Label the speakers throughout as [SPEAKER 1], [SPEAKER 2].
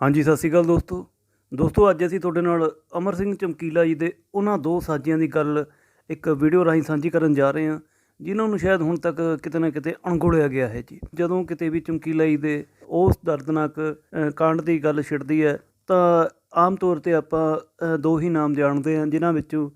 [SPEAKER 1] ਹਾਂਜੀ, ਸਤਿ ਸ਼੍ਰੀ ਅਕਾਲ ਦੋਸਤੋ। ਦੋਸਤੋ, ਅੱਜ ਅਸੀਂ ਤੁਹਾਡੇ ਨਾਲ ਅਮਰ ਸਿੰਘ ਚਮਕੀਲਾ ਜੀ ਦੇ ਉਹਨਾਂ ਦੋ ਸਾਜੀਆਂ ਦੀ ਗੱਲ ਇੱਕ ਵੀਡੀਓ ਰਾਹੀਂ ਸਾਂਝੀ ਕਰਨ ਜਾ ਰਹੇ ਹਾਂ, ਜਿਨ੍ਹਾਂ ਨੂੰ ਸ਼ਾਇਦ ਹੁਣ ਤੱਕ ਕਿਤੇ ਨਾ ਕਿਤੇ ਅਣਗੌਲਿਆ ਗਿਆ ਹੈ ਜੀ। ਜਦੋਂ ਕਿਤੇ ਵੀ ਚਮਕੀਲਾ ਜੀ ਦੇ ਉਸ ਦਰਦਨਾਕ ਕਾਂਡ ਦੀ ਗੱਲ ਛਿੜਦੀ ਹੈ, ਤਾਂ ਆਮ ਤੌਰ ਤੇ ਆਪਾਂ ਦੋ ਹੀ ਨਾਮ ਜਾਣਦੇ ਹਾਂ, ਜਿਨ੍ਹਾਂ ਵਿੱਚੋਂ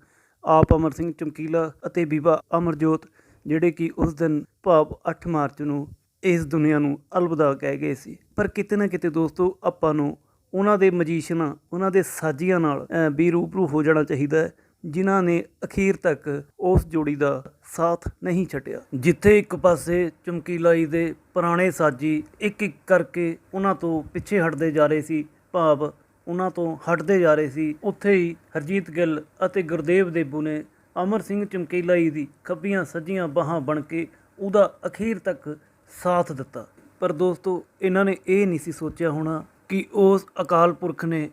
[SPEAKER 1] ਆਪ ਅਮਰ ਸਿੰਘ ਚਮਕੀਲਾ ਅਤੇ ਬੀਬਾ ਅਮਰਜੋਤ, ਜਿਹੜੇ ਕਿ ਉਸ ਦਿਨ ਭਾਵ 8 ਮਾਰਚ ਨੂੰ ਇਸ ਦੁਨੀਆ ਨੂੰ ਅਲਵਿਦਾ ਕਹਿ ਗਏ ਸੀ। ਪਰ ਕਿਤੇ ਨਾ ਕਿਤੇ ਦੋਸਤੋ, ਆਪਾਂ ਨੂੰ ਉਹਨਾਂ ਦੇ ਮਜੀਸ਼ੀਅਨਾਂ, ਉਹਨਾਂ ਦੇ ਸਾਜੀਆਂ ਨਾਲ ਵੀ ਰੂਬਰੂ ਹੋ ਜਾਣਾ ਚਾਹੀਦਾ ਹੈ, ਜਿਨ੍ਹਾਂ ਨੇ ਅਖੀਰ ਤੱਕ ਉਸ ਜੋੜੀ ਦਾ ਸਾਥ ਨਹੀਂ ਛੱਡਿਆ। ਜਿੱਥੇ ਇੱਕ ਪਾਸੇ ਚਮਕੀਲਾ ਜੀ ਦੇ ਪੁਰਾਣੇ ਸਾਜੀ ਇੱਕ ਇੱਕ ਕਰਕੇ ਉਹਨਾਂ ਤੋਂ ਪਿੱਛੇ ਹਟਦੇ ਜਾ ਰਹੇ ਸੀ, ਭਾਵ ਉਹਨਾਂ ਤੋਂ ਹਟਦੇ ਜਾ ਰਹੇ ਸੀ, ਉੱਥੇ ਹੀ ਹਰਜੀਤ ਗਿੱਲ ਅਤੇ ਗੁਰਦੇਵ ਦੇਬੂ ਨੇ ਅਮਰ ਸਿੰਘ ਚਮਕੀਲਾ ਜੀ ਦੀ ਖੱਬੀਆਂ ਸੱਜੀਆਂ ਬਾਹਾਂ ਬਣ ਕੇ ਉਹਦਾ ਅਖੀਰ ਤੱਕ ਸਾਥ ਦਿੱਤਾ। ਪਰ ਦੋਸਤੋ, ਇਹਨਾਂ ਨੇ ਇਹ ਨਹੀਂ ਸੀ ਸੋਚਿਆ ਹੋਣਾ ਕਿ ਉਸ ਅਕਾਲ ਪੁਰਖ ਨੇ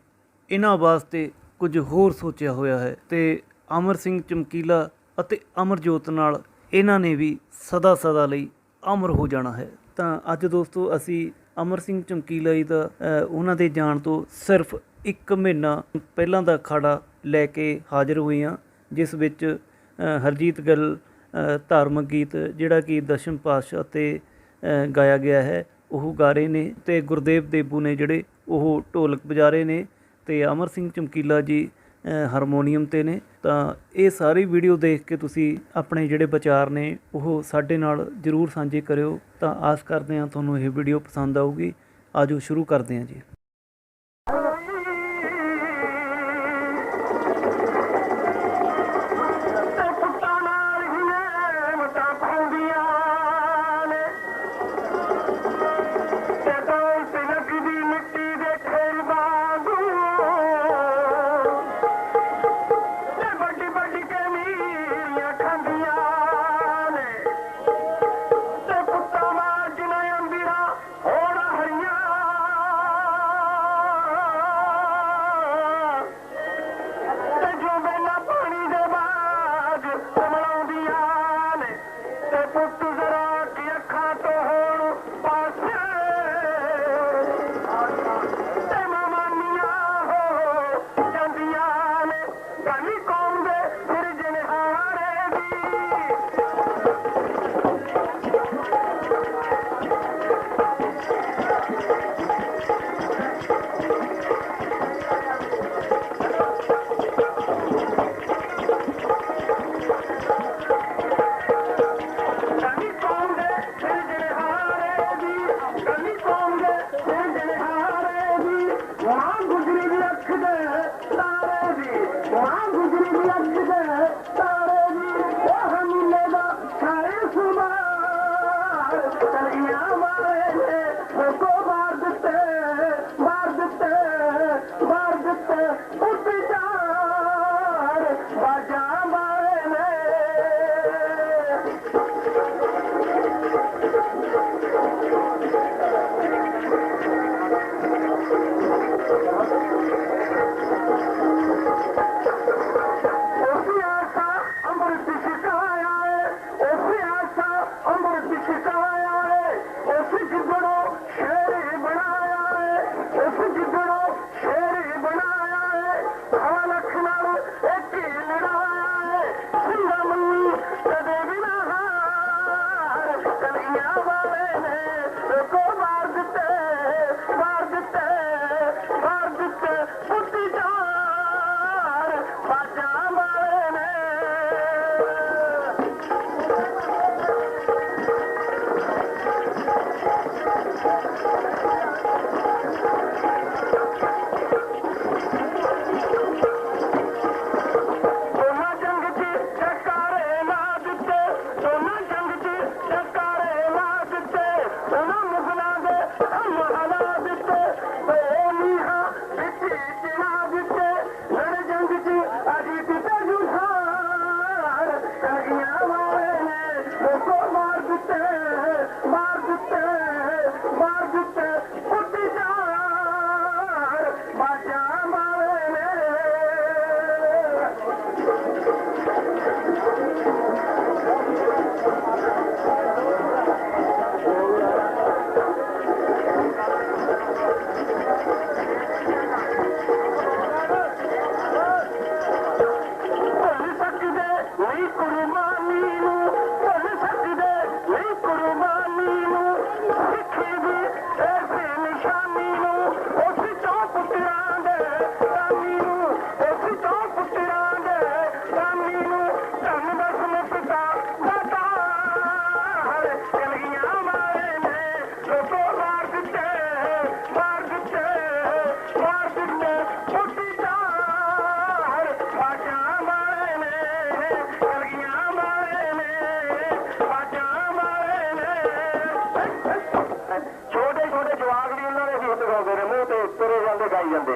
[SPEAKER 1] ਇਹਨਾਂ ਵਾਸਤੇ ਕੁਝ ਹੋਰ ਸੋਚਿਆ ਹੋਇਆ ਹੈ ਤੇ ਅਮਰ ਸਿੰਘ ਚਮਕੀਲਾ ਅਤੇ ਅਮਰਜੋਤ ਨਾਲ ਇਹਨਾਂ ਨੇ ਵੀ ਸਦਾ ਸਦਾ ਲਈ ਅਮਰ ਹੋ ਜਾਣਾ ਹੈ। ਤਾਂ ਅੱਜ ਦੋਸਤੋ, ਅਸੀਂ ਅਮਰ ਸਿੰਘ ਚਮਕੀਲਾ ਜੀ ਦਾ ਉਹਨਾਂ ਦੇ ਜਾਣ ਤੋਂ ਸਿਰਫ 1 ਮਹੀਨਾ ਪਹਿਲਾਂ ਦਾ ਖਾੜਾ ਲੈ ਕੇ ਹਾਜ਼ਰ ਹੋਏ ਹਾਂ, ਜਿਸ ਵਿੱਚ ਹਰਜੀਤ ਗਿੱਲ ਧਾਰਮਿਕ ਗੀਤ, ਜਿਹੜਾ ਕਿ ਦਸ਼ਮ ਪਾਤਸ਼ਾਹ ਅਤੇ ਗਾਇਆ ਗਿਆ ਹੈ। ਉਹ ਗਾ ਰਹੇ ਨੇ ਤੇ ਗੁਰਦੇਵ ਦੇਬੂ ਨੇ ਜਿਹੜੇ ਉਹ ਢੋਲਕ ਵਜਾ ਰਹੇ ਨੇ ਤੇ ਅਮਰ ਸਿੰਘ ਚਮਕੀਲਾ ਜੀ ਹਾਰਮੋਨੀਅਮ ਤੇ ਨੇ। ਤਾਂ ਇਹ ਸਾਰੀ ਵੀਡੀਓ ਦੇਖ ਕੇ ਤੁਸੀਂ ਆਪਣੇ ਜਿਹੜੇ ਵਿਚਾਰ ਨੇ, ਉਹ ਸਾਡੇ ਨਾਲ ਜਰੂਰ ਸਾਂਝੇ ਕਰਿਓ। ਤਾਂ ਆਸ ਕਰਦੇ ਹਾਂ ਤੁਹਾਨੂੰ ਇਹ ਵੀਡੀਓ ਪਸੰਦ ਆਊਗੀ। ਆਜੋ ਸ਼ੁਰੂ ਕਰਦੇ ਹਾਂ ਜੀ।
[SPEAKER 2] ਤੇ ਪੁੱਤ ਦੀ ਵਾਹ ਗੁਜਰੀ ਦੀ